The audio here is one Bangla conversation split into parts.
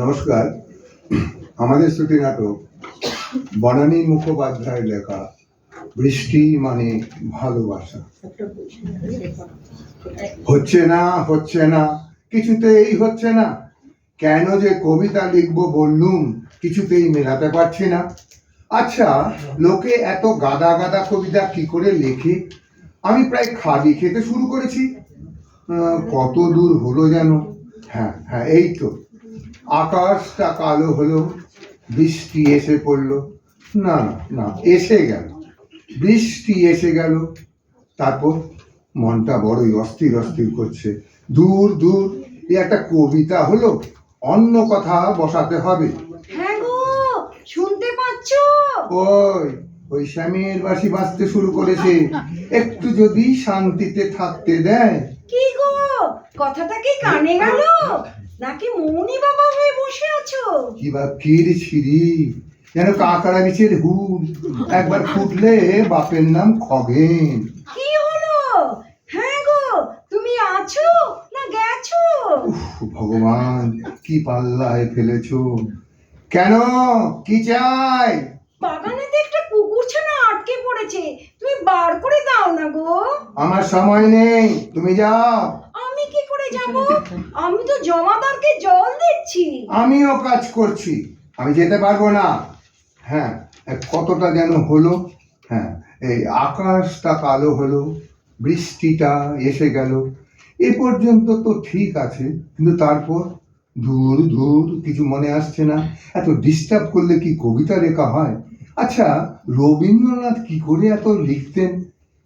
নমস্কার। আমাদের শ্রুতি নাটক বনানী মুখোপাধ্যায়ের লেখা, বৃষ্টি মানে ভালোবাসা। হচ্ছে না হচ্ছে না, কিছুতেই হচ্ছে না। কেন যে কবিতা লিখব বললুম, কিছুতেই মেলাতে পারছি না। আচ্ছা লোকে এত গাদা গাদা কবিতা কি করে লেখে? আমি প্রায় খালি খেতে শুরু করেছি। কত দূর হলো যেন? হ্যাঁ হ্যাঁ এই তো। আকাশটা কালো হলো বৃষ্টি এসে পড়ল। না না না এসে গেল। বৃষ্টি এসে গেল তারপর মনটা বড়ই অস্থির অস্থির করছে। দূর দূর এ একটা কবিতা হলো অন্য কথা বসাতে হবে। হ্যাঁ শুনতে পাচ্ছ? ওই ওই স্বামীর বাসি বাঁচতে শুরু করেছে। একটু যদি শান্তিতে থাকতে দেয়। কি গো? কথাটা কি কানে গেল? নাকি মৌনি বাবা হয়ে বসে আছো? কি বা কির ছিরি যেন কাঁকড়া বিছের হুল। একবার ফুটলে বাপের নাম খগেন। কি হলো? হ্যাঁ গো তুমি আছো না গেছো? ভগবান কি পাল্লায় ফেলেছো। কেন? কি চাই? বাগানেতে একটা কুকুর ছানা আটকে পড়েছে। তুমি বার করে দাও না গো। আমার সময় নেই। তুমি যাও। করে যাব? আমি তো জমাদারকে জল দিচ্ছি। আমিও কাজ করছি। আমি যেতে পারব না। হ্যাঁ কতটা যেন হলো। হ্যাঁ এই আকাশটা কালো হলো বৃষ্টিটা এসে গেল। এ পর্যন্ত তো ঠিক আছে কিন্তু তারপর ধুর ধুর কিছু মনে আসছে না। এত ডিস্টার্ব করলে কি কবিতা লেখা হয়? আচ্ছা রবীন্দ্রনাথ কি করে এত লিখতেন?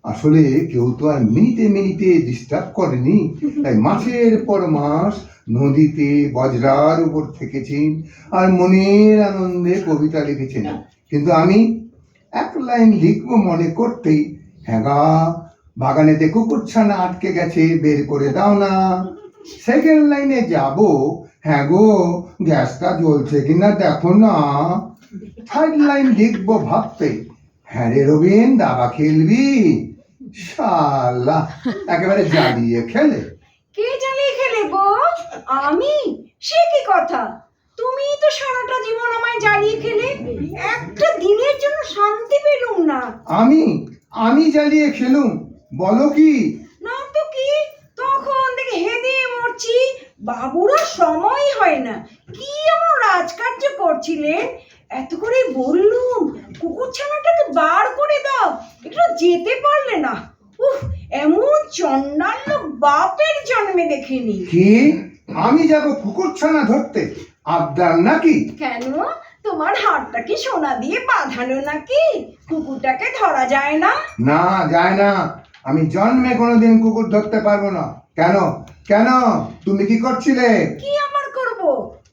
আসলে কেউ তো আর মিনিটে মিনিটে ডিস্টার্ব করেনি। তাই মাসের পর মাস নদীতে বজরার উপর থেকেছেন আর মনের আনন্দে কবিতা লিখেছেন। কিন্তু আমি এক লাইন লিখব মনে করতেই হ্যাঁ গা বাগানেতে কুকুরছানা আটকে গেছে বের করে দাও না। সেকেন্ড লাইনে যাব হ্যাঁ গো গ্যাসটা জ্বলছে কিনা দেখো না। থার্ড লাইন লিখব ভাবতে হ্যাঁ রে রবিন দাবা খেলবি? শালা একেবারে জ্বালিয়ে খেলে। কে জ্বালিয়ে খেলে গো? আমি? সে কি কথা? তুমি তো সারাটা জীবন আমায় জ্বালিয়ে খেলে একটা দিনের জন্য শান্তি পেলুম না। আমি? আমি জ্বালিয়ে খেলুম বলো কি? না তো কি? তখন থেকে হেদে মরছি বাবুরা সময় হয় না। কি এমন রাজকার্য করছিলেন এত করে বললুম কুকুর ছানাটাকে বার করে দাও একটু যেতে পারলে না উফ এমন চন্ডাল লোক বাপের জন্মে দেখিনি। কি? আমি যাব কুকুরছানা ধরতে। আবদার নাকি? কেন? তোমার হাতটা কি সোনা দিয়ে বাঁধানো নাকি? কুকুরটাকে ধরা যায় না? না যায় না। আমি জন্মে কোনোদিন কুকুর ধরতে পারব না। কেন? কেন? তুমি কি করছিলে? কি আমার করব?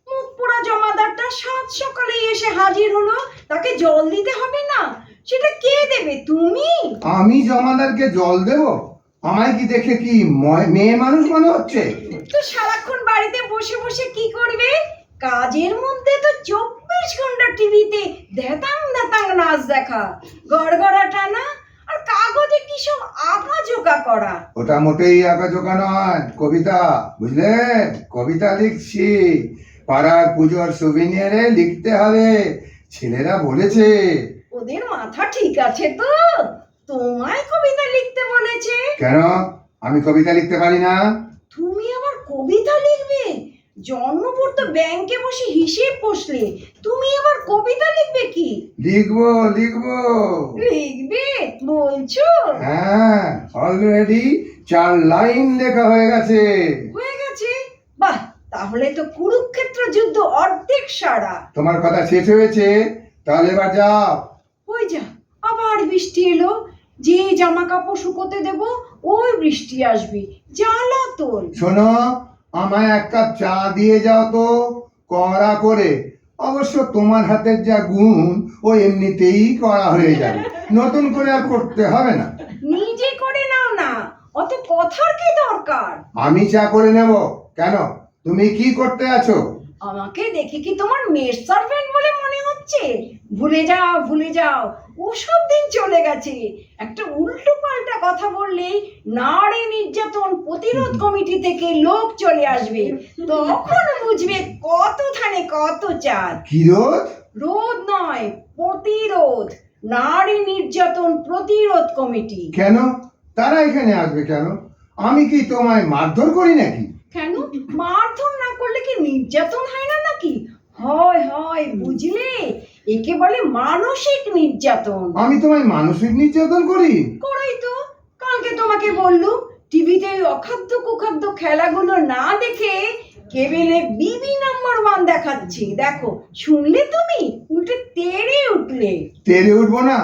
মুখ পোড়া জমাদারটা সাত সকালে এসে হাজির হলো। তাকে জল দিতে হবে না? সেটা কে দেবে? তুমি? আমি জমাদারকে জল দেব? আমায় কি দেখে কি ময়- মেয়ে মানুষ মনে হচ্ছে? তো সারাক্ষণ বাড়িতে বসে বসে কি করবে? কাজের মধ্যে তো চব্বিশ ঘণ্টা টিভিতে দেতাং দেতাং নাচ দেখা গড়গড়া টানা আর কাগজে কি সব আঁকা জোকা করা ওটা মোটেই আঁকাঝোঁকা নয় কবিতা বুঝলে? কবিতা লিখছি। পাড়ার পুজোর সুবিনিয়ারে লিখতে হবে। ছেলেরা বলেছে। ওদের মাথা ঠিক আছে তো? তোমায় কবিতা লিখতে বলেছে। কেন? আমি কবিতা লিখতে পারি না। তুমি আবার কবিতা লিখবে? জন্মপূর তো ব্যাংকে বসে হিসেব কষলে তুমি আবার কবিতা লিখবে কি? লিখব লিখব। লিখবে? বলছো? হ্যাঁ অলরেডি চার লাইন লেখা হয়ে গেছে। হয়ে গেছে? বাহ তাহলে তো কুরুক্ষেত্র যুদ্ধ অর্ধেক সারা। তোমার কথা শেষ হয়েছে তাহলে এবার যাও। ওই যা আবার বৃষ্টি এলো। যে জামা কাপড় শুকোতে দেব ওই বৃষ্টি আসবে। জ্বালাতন শোনো আমায় এক কাপ চা দিয়ে যাও তো কড়া করে। অবশ্য তোমার হাতের যা গুণ ও এমনিতেই করা হয়ে যাবে। নতুন করে আর করতে হবে না। নিজে করে নাও না অত কথার কি দরকার? আমি চা করে নেব। কেন? তুমি কি করতে আছো? আমাকে দেখে কি তোমার মেড সার্ভেন্ট বলে মনে হচ্ছে? ভুলে যাও ভুলে যাও। ওসব দিন চলে গেছে। একটা উল্টো পাল্টা কথা বললেই নারী নির্যাতন প্রতিরোধ কমিটি থেকে লোক চলে আসবে। তখন বুঝবে কত থানে কত চাঁদ কি রোদ রোধ নয় প্রতিরোধ। নারী নির্যাতন প্রতিরোধ কমিটি। কেন? তারা এখানে আসবে কেন? আমি কি তোমায় মারধর করি নাকি? কেন? মারধর করলে কি নির্যাতন হয় না নাকি? হয় হয় বুঝলে? একে বলে মানসিক নির্যাতন। আমি তোমায় মানসিক নির্যাতন করি? করাই তো। কালকে তোমাকে বললুম টিভিতে ওই অখাদ্য কুখাদ্য খেলাগুলো না দেখে কেবেলে বিবি নাম্বার ওয়ান দেখাচ্ছি। দেখো শুনলে তুমি? উল্টে তেড়ে উঠলে। তেরে উঠবো না?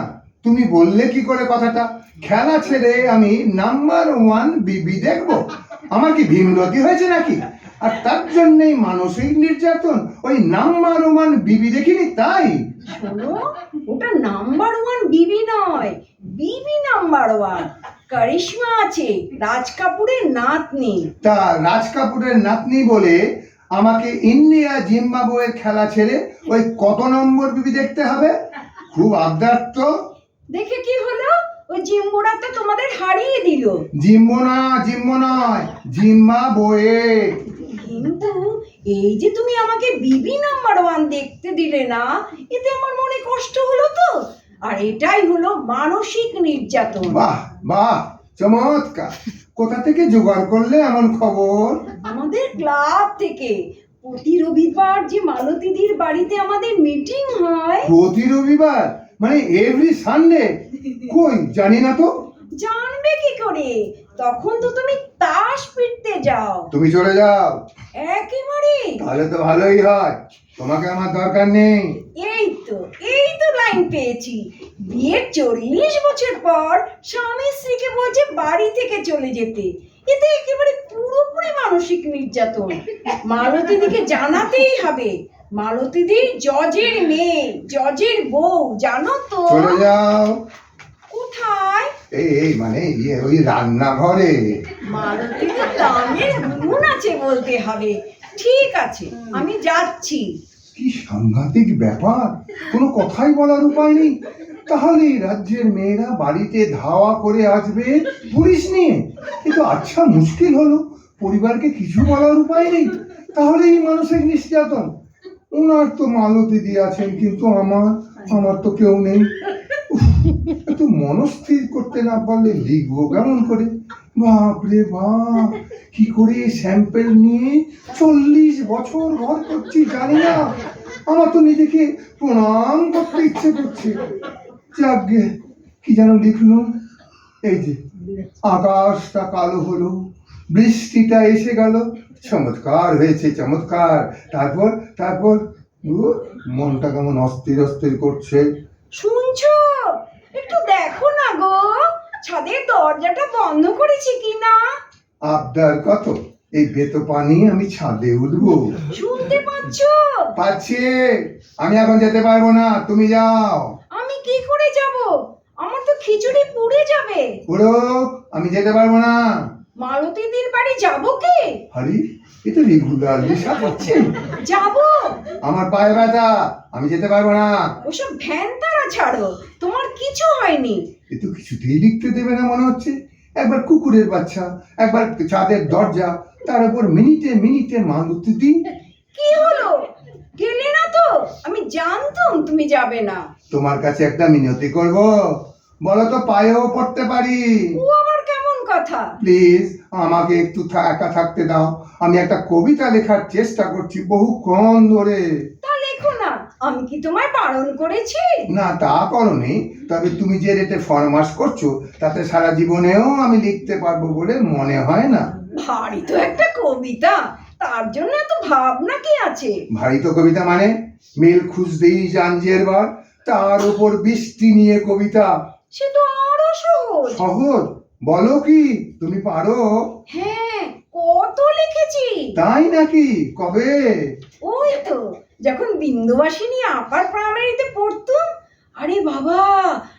তুমি বললে কি করে কথাটা? খেলা ছেড়ে আমি নাম্বার ওয়ান বিবি দেখব। আমার কি ভীমরতি হয়েছে নাকি? আর তার জন্যই মানসিক নির্যাতন ওই নাম্বার ওয়ান বিবি দেখিনি তাই? শোনো ওটা নাম্বার ওয়ান বিবি নয় বিবি নাম্বার ওয়ান। কারিশমা আছে রাজ কাপুরের নাতনি। তা রাজ কাপুরের নাতনি বলে আমাকে ইন্ডিয়া জিম্বাবুয়ের খেলা ছেড়ে ওই কত নম্বর বিবি দেখতে হবে? খুব আবদার তো। দেখে কি হলো? ওই জিম্বুরা তো তোমাদের হারিয়ে দিল। জিম্বো না জিম্বো নয় জিম্বাবুয়ে কিন্তু এই যে তুমি আমাকে বিবি নাম্বার ওয়ান দেখতে দিলে না এতে আমার মনে কষ্ট হলো তো। আর এটাই হলো মানসিক নির্যাতন। বাহ বাহ চমৎকার। কোথা থেকে জোগাড় করলে এমন খবর? আমাদের ক্লাব থেকে। প্রতি রবিবার যে মালতীদির বাড়িতে আমাদের মিটিং হয়। প্রতি রবিবার? মানে এভরি সানডে কই জানি না তো। জানবে কি করে? তখন তো তুমি তাস পিটতে যাও। তুমি চলে যাও। একেবারে। তাহলে তো ভালোই হয়। তোমাকে আমার দরকার নেই। এই তো এই তো লাইন পেয়েছি। বিয়ের চল্লিশ বছর পর স্বামী স্ত্রীকে বলছে বাড়ি থেকে চলে যেতে। এতে একেবারে পুরোপুরি মানসিক নির্যাতন। মালতীদিকে জানাতেই হবে। মালতীদি জজের মেয়ে জজের বউ জানো তো? চলে যাও। কোথায়? এই এই মানে ইয়ে ওই রান্নাঘরে। দামের গুণ আছে বলতে হবে। ঠিক আছে আমি যাচ্ছি। কি সাংঘাতিক ব্যাপার কোনো কথাই বলার উপায় নেই। তাহলে রাজ্যের মেয়েরা বাড়িতে ধাওয়া করে আসবে পুলিশ নিয়ে? কিন্তু আচ্ছা মুশকিল হলো পরিবারকে কিছু বলার উপায় নেই। তাহলে এই মানসিক নির্যাতন। ওনার তো মালতী দিয়ে আছেন কিন্তু আমার আমার তো কেউ নেই। মনস্থির করতে না পারলে লিখব, কেমন করে? বাপ রে বাপ, কি করে স্যাম্পেল নিয়ে চল্লিশ বছর ঘর করছি জানি না। আমার তো নিজেকে প্রণাম করতে ইচ্ছে করছে। যাকে কি যেন লিখলো? এই যে, আকাশটা কালো হলো, বৃষ্টিটা এসে গেল, চমৎকার হয়েছে, চমৎকার। তারপর তারপর মনটা কেমন অস্থির অস্থির করছে। শুনছো? ছাদের দরজাটা বন্ধ করেছি কি না? আবদার কত? এই বেতো পানি আমি ছাদে উঠবো। শুনতে পাচ্ছো? পাচ্ছি। আমি এখন যেতে পারব না তুমি যাও। আমি কি করে যাব? আমার তো খিচুড়ি পুড়ে যাবে। পুরো আমি যেতে পারব না। মালতীদির বাড়ি যাব কি? আরে এ তো রেগুলারলি সাজাচ্ছে যাব। আমার পায়ে ব্যথা আমি যেতে পারব না। ওসব ভ্যান ছাড়ো তোমার কিছু হয়নি। এ তো কিছুতেই লিখতে দেবে না মনে হচ্ছে। একবার কুকুরের বাচ্চা একবার চাঁদের দরজা তার উপর মিনিটে মিনিটে মালুতি কি হলো? গেলে না তো? আমি জানতাম তুমি যাবে না। তোমার কাছে একটা মিনতি করব। বলো তো পায়েও পড়তে পারি? ও আবার কেমন কথা? প্লিজ আমাকে একটু একা থাকতে দাও। আমি একটা কবিতা লেখার চেষ্টা করছি বহুক্ষণ ধরে। আমি কি তোমায় বারণ করেছি? না তা করনি। তবে তুমি যে রেটে ফরমাস করছ তাতে সারা জীবনেও আমি লিখতে পারব বলে মনে হয় না। ভারী তো একটা কবিতা। তার জন্য এত ভাবনা কি আছে? ভারী তো কবিতা মানে মিল খুঁজতেই জাঞ্জের বার তার উপর বৃষ্টি নিয়ে কবিতা। সে তো আরও সহজ। সহজ? বলো কি তুমি পারো? হ্যাঁ কত লিখেছি। তাই নাকি? কবে? ওই তো। যখন বিন্দুবাসিনী আপার প্রাইমারিতে পড়তুম আরে বাবা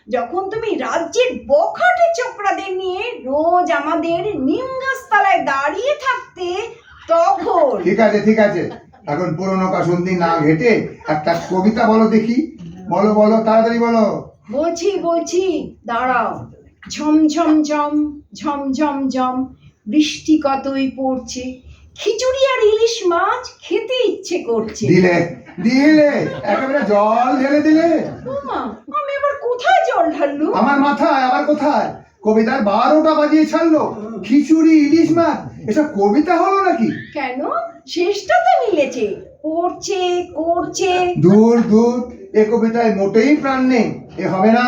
যখন তুমি রাজ্যের বখাটে চক্রাদের নিয়ে রোজ আমাদের নিম গাছতলায় দাঁড়িয়ে থাকতে তখন ঠিক আছে ঠিক আছে। এখন পুরনো কাসন্দি না ঘেটে একটা কবিতা বলো দেখি। বলো বলো তাড়াতাড়ি বলো। বলছি বলছি দাঁড়াও। ঝম ঝম ঝম ঝম ঝম ঝম বৃষ্টি কতই পড়ছে খিচুড়ি আর ইলিশ মাছ খেতে ইচ্ছে করছে। দিলে দিলে একেবারে জল ঢেলে দিলে। ওমা, আমি আবার কোথায় জল ঢাললু? আমার মাথায় আবার কোথায়? কবিতার বারোটা বাজিয়ে ছাড়লো। খিচুড়ি ইলিশ মাছ এসব কবিতা হলো নাকি? কেন? শেষটা তো মিলেছে। পড়ছে করছে। দূর দূর এ কবিতায় মোটেই প্রাণ নেই এ হবে না।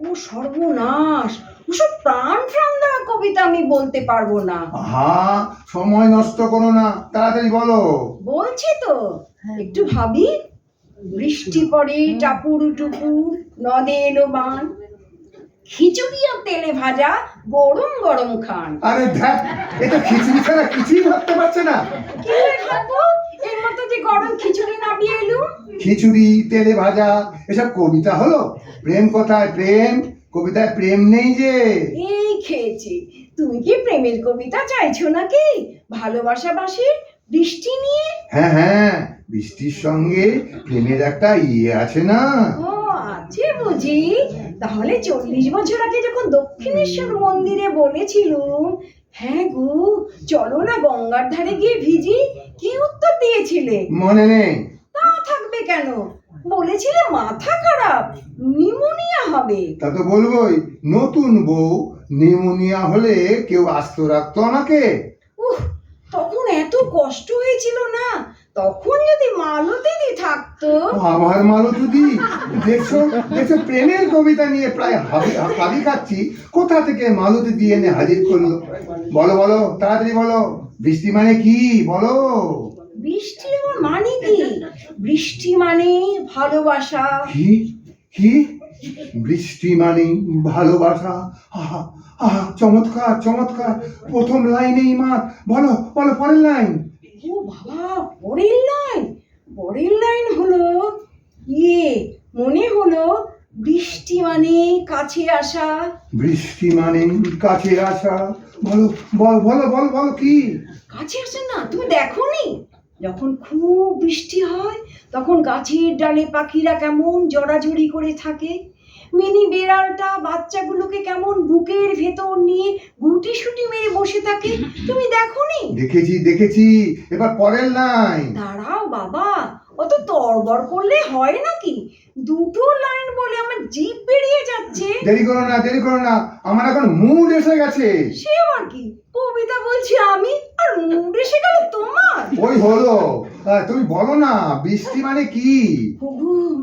ও সর্বনাশ। ওসব প্রাণ প্রাণ দেওয়া কবিতা আমি বলতে পারব না। হা সময় নষ্ট করো না তাড়াতাড়ি বলো। বলছি তো একটু ভাবি বৃষ্টি পড়ে টাপুর টুপুর নদে এলো বান। খিচুড়ি আর তেলে ভাজা গরম গরম খান। আরে ধ্যাত এ তো খিচুড়ি ছাড়া কিছুই ভাবতে পারছে না। কি খাব এর মতো যে গরম খিচুড়ি নামিয়ে এলুম। খিচুড়ি তেলে ভাজা এসব কবিতা হলো? প্রেম কথায় প্রেম? কবিতায় প্রেম নেই যে? এই খেয়েছি। তুমি কি প্রেমের কবিতা চাইছো নাকি? ভালোবাসা বাসির বৃষ্টি নিয়ে? হ্যাঁ হ্যাঁ বৃষ্টির সঙ্গে প্রেমের একটা ইয়ে আছে না? ও আছে বুঝি। তাহলে চল্লিশ বছর আগে যখন দক্ষিণেশ্বর মন্দিরে বলেছিলুম হ্যাঁ গো চলো না গঙ্গার ধারে গিয়ে ভিজি। কি উত্তর দিয়েছিলে? মনে নেই। বলেছিলে মাথা খারাপ নিউমোনিয়া হবে। তা তো বলবোই নতুন বউ নিউমোনিয়া হলে কেউ আস্ত রাখতো আমাকে উহ তখন এত কষ্ট হয়েছিল না? তখন যদি মালতীদি থাকতো। আমার মালতুদি দেখছ দেখছ প্রেমের কবিতা নিয়ে প্রায় হাবি হাবি খাচ্ছি। কোথা থেকে মালতী দিয়ে এনে হাজির করল? বলো বলো তাড়াতাড়ি বলো বৃষ্টি মানে কি? বলো। বৃষ্টি আমার মানে কি? বৃষ্টি মানে ভালোবাসা। কি? কি? বৃষ্টি মানে ভালোবাসা? আহা আহা চমৎকার চমৎকার। প্রথম লাইনেই মা বলো বলো পরের লাইন। ও বাবা পরের লাইন? পরের লাইন হলো ইয়ে মনে হলো বৃষ্টি মানে কাছে আসা। বৃষ্টি মানে কাছে আসা। বলো বল বলো বল বলো কি? কাছে আসে না তুমি দেখোনি? যখন খুব বৃষ্টি হয় তখন গাছের ডালে পাখিরা কেমন জড়াজড়ি করে থাকে। মিনি বেড়ালটা বাচ্চাগুলোকে কেমন বুকের ভেতর নিয়ে গুটি সুটি মেরে বসে থাকে। তুমি দেখো নি দেখেছি দেখেছি। এবার পরের লাইন। দাঁড়াও বাবা অত তরবর করলে হয় নাকি? দুটো লাইন বলে আমার জিভ বেরিয়ে যাচ্ছে। দেরি করো না দেরি করো না। আমার এখন মুড এসে গেছে। সে আবার কি? কবিতা বলছি আমি আর মুড এসে গেল তোমার? ওই হলো। তুমি বলো না বৃষ্টি মানে কি?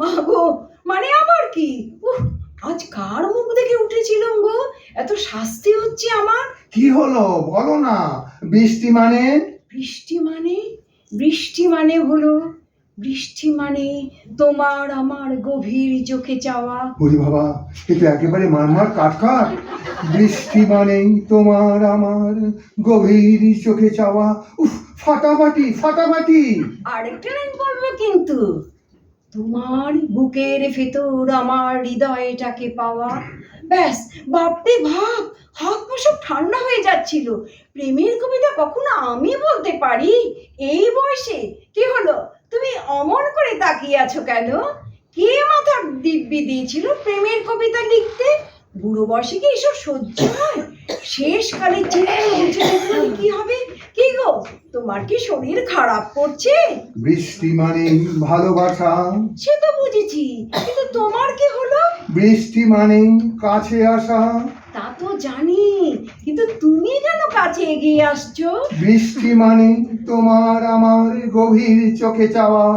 মাগো মানে আবার কি? উফ আজ কার মুখ দেখে উঠেছিলাম গো? এত শাস্তি হচ্ছে আমার? কি হলো? বলো না। বৃষ্টি মানে? বৃষ্টি মানে? বৃষ্টি মানে হলো বৃষ্টি মানে তোমার আমার গভীর চোখে চাওয়া। বলি বাবা এটা একেবারে মারমার কাট কাট বৃষ্টি মানেই তোমার আমার গভীর চোখে চাওয়া। উফ ফাটাফাটি ফাটাফাটি। আরেকটা লাইন বলব কিন্তু তোমার বুকের ভেতর আমার হৃদয়টাকে পাওয়া। ব্যাস বাপরে ভাব হাত পা সব ঠান্ডা হয়ে যাচ্ছিল। প্রেমের কবিতা কখনো আমি বলতে পারি? এই বয়সে কি হলো? তুমি অমন করে তাকিয়ে আছো কেন? কে মাথা দিব্যি দিয়েছিল প্রেমের কবিতা লিখতে? বুড়ো বয়সে কি এসব সহ্য হয়? শেষকালে চিত্র কি হবে? কি গো তোমার কি শরীর খারাপ করছে? বৃষ্টি মানেই ভালোবাসা। সে তো বুঝেছি কিন্তু তোমার কি হলো? বৃষ্টি মানেই কাছে আসা। তা তো জানি কিন্তু তুমি কেন কাছে এগিয়ে আসছো? বৃষ্টি মানে তোমার আমার গভীর চোখে চাওয়া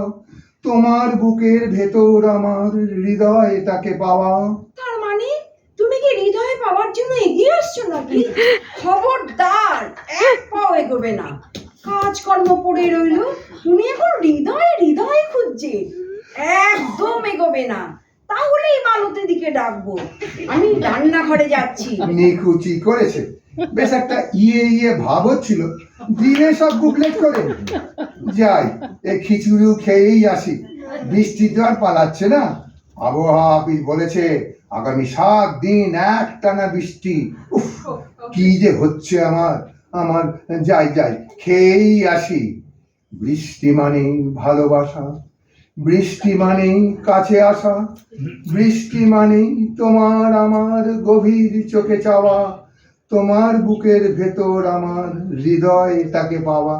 তোমার বুকের ভেতর আমার হৃদয়টাকে পাওয়া। তার মানে পাওয়ার জন্য এগিয়ে আসছো নাকি? খবরদার, এক পাও এগোবে না। কাজকর্ম পড়ে রইল। উনি এখন হৃদয়ে হৃদয় খুঁজছে। একদম এগোবে না। তাহলেই মালতের দিকে ডাকবো। আমি রান্নাঘরে যাচ্ছি। নিখুচি করেছে বেশ একটা ইয়ে ইয়ে ভাব হচ্ছিল। দিনে সব বুকলেট করে যাই, এই খিচুড়িও খেয়েই আসি। বৃষ্টি তো আর পালাচ্ছে না। আবহাওয়া বলেছে আগামী সাত দিন একটানা বৃষ্টি। উফ, কি যে হচ্ছে আমার আমার, যাই যাই, খেয়েই আসি। বৃষ্টি মানেই ভালোবাসা, বৃষ্টি মানেই কাছে আসা, বৃষ্টি মানেই তোমার আমার গভীর চোখে চাওয়া, তোমার বুকের ভেতর আমার হৃদয় তাকে পাওয়া।